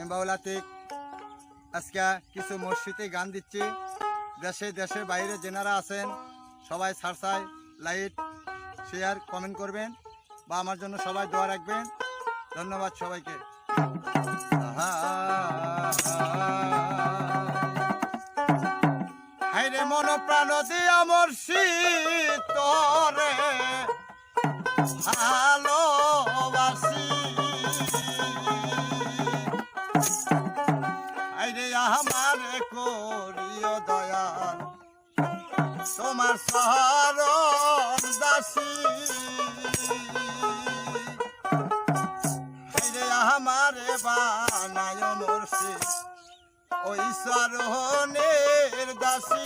আন্তর্জাতিক আজকে কিছু মসজিদে গান দিচ্ছি। দেশে দেশে বাইরে যেনারা আছেন, সবাই সারসাই লাইট শেয়ার কমেন্ট করবেন বা আমার জন্য সবাই দোয়া রাখবেন। ধন্যবাদ সবাইকে। হাইরে মন প্রাণ দিয়া মর্ষিতরে ভালোবাসি তোমার শহর দাসী। আমারে বানায় মর্ষি ওই সরহনের দাসী।